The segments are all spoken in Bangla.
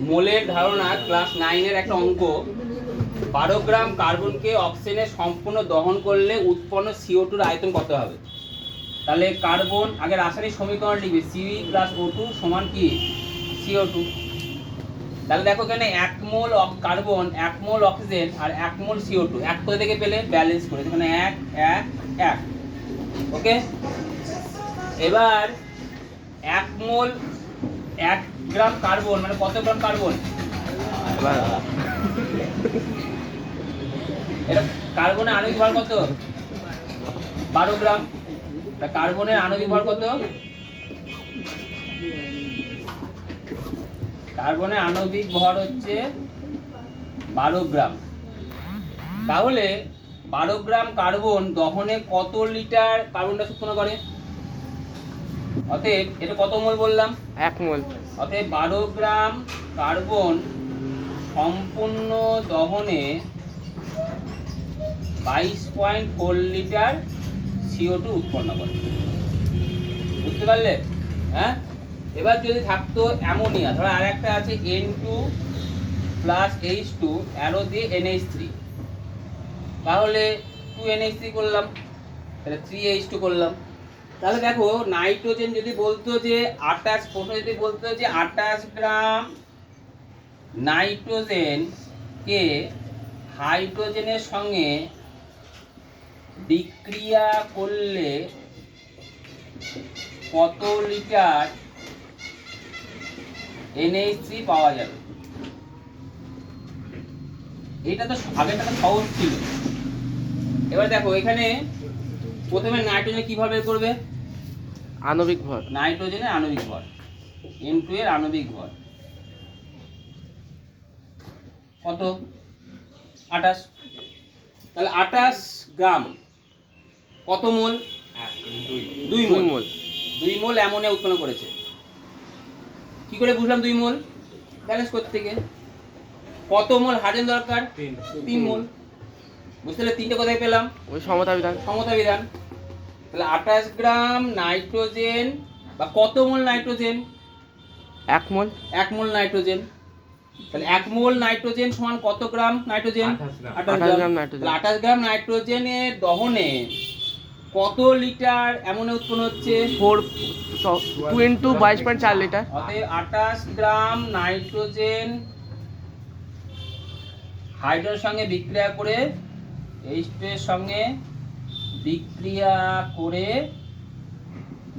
মোলের ধারণা ক্লাস নাইনের একটা অঙ্ক। বারো গ্রাম কার্বনকে অক্সিজেনে সম্পূর্ণ দহন করলে উৎপন্ন সিও টুর আয়তন কত হবে? তাহলে কার্বন, আগে রাসায়নিক সমীকরণ লিখবে সি প্লাস ও টু সমান কি? সিও টু তাহলে দেখো এখানে এক মোল কার্বন, এক মোল অক্সিজেন আর এক মোল সিও টু এক করে থেকে পেলে? ব্যালেন্স করে। এখানে এক এক এক। ওকে? এবার এক মোল এক গ্রাম কার্বন মানে কত গ্রাম কার্বন? কার্বনের আণবিক ভর কত? বারো গ্রাম। কার্বনের আণবিক ভর কত? কার্বনের আণবিক ভর হচ্ছে বারো গ্রাম। তাহলে বারো গ্রাম কার্বন দহনে কত লিটার কার্বন ডাই উৎপন্ন করে? অতএব এটা কত মোল বললাম? এক মোল। অতএব বারো গ্রাম কার্বন সম্পূর্ণ দহনে বাইশ point four litre CO two উৎপন্ন করে। বুঝতে পারলে? হ্যাঁ? এবার যদি থাকতো অ্যামোনিয়া ধরো আর একটা আছে N two plus H two arrow দিয়ে এনএইচ থ্রি তাহলে টু এনএইচ থ্রি করলাম তাহলে থ্রি এইচ টু করলাম। তাহলে দেখো নাইট্রোজেন যদি বলতো যে আটাশ প্রশ্ন যদি বলতো যে আটাশ গ্রাম নাইট্রোজেনকে হাইড্রোজেনের সঙ্গে বিক্রিয়া করলে কত লিটার NH3 পাওয়া যাবে? এটা তো আগেটা সহজ ছিল। এবার দেখো এখানে প্রথমে নাইট্রোজেন কীভাবে বের করবে? আণবিক ভর। নাইট্রোজেনের আণবিক ভর। এন টু এর আণবিক ভর। কত? আটাশ তাহলে আটাশ গ্রাম কত মোল? দুই দুই মোল। মোল দুই মোল অ্যামোনিয়া উৎপন্ন করেছে। কি করে বুঝলাম দুই মোল? ব্যালেন্স করতে থেকে কত মোল হাইড্রোজেন দরকার? তিন। মোল। বুঝতে পারলে তিনটে কোথায় পেলাম? ওই সমতা বিধান। সমতা বিধান। তাহলে আঠাশ গ্রাম নাইট্রোজেন বা কত মোল নাইট্রোজেন? এক মোল। এক মোল নাইট্রোজেন। তাহলে এক মোল নাইট্রোজেন সমান কত গ্রাম নাইট্রোজেন? আঠাশ গ্রাম। নাইট্রোজেন। আঠাশ গ্রাম নাইট্রোজেনের দহনে কত লিটার অ্যামোনিয়া উৎপন্ন হচ্ছে? ফোর টু ইন্টু বাইশ পয়েন্ট চার লিটার। অতএব আঠাশ গ্রাম নাইট্রোজেন হাইড্রোজেনের সঙ্গে বিক্রিয়া করে এইচ এর সঙ্গে বিক্রিয়া করে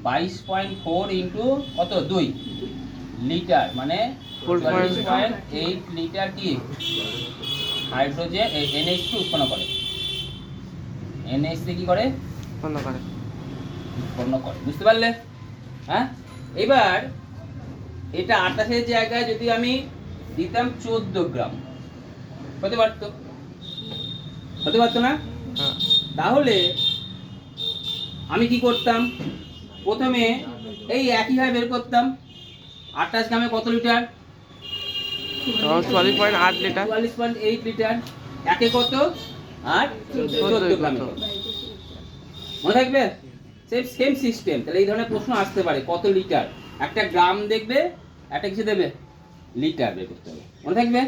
বাইশ পয়েন্ট ফোর ইন্টু কত? দুই লিটার মানে 4.8 পয়েন্ট এইট লিটার কি? হাইড্রোজেন এনএইচ উৎপন্ন করে? এনএইচ কি করে? বন্ধ করে। উৎপন্ন করে বুঝতে পারলে? হ্যাঁ? এবার এটা আটাশের জায়গায় যদি আমি দিতাম চোদ্দ গ্রাম হতে পারতো? হতে পারতো না? হ্যাঁ। তাহলে আমি কি করতাম? প্রথমে এই একইভাবে বের করতাম। আটাশ গ্রামে কত লিটার? চুয়াল্লিশ পয়েন্ট আট লিটার। চুয়াল্লিশ পয়েন্ট এইট লিটার। একে কত? আর চোদ্দ গ্রামে। মনে থাকবে? সেম সেম সিস্টেম তাহলে এই ধরনের প্রশ্ন আসতে পারে কত লিটার? একটা গ্রাম দেখবে একটা কিছু দেবে? লিটার বের করতে হবে। মনে থাকবে?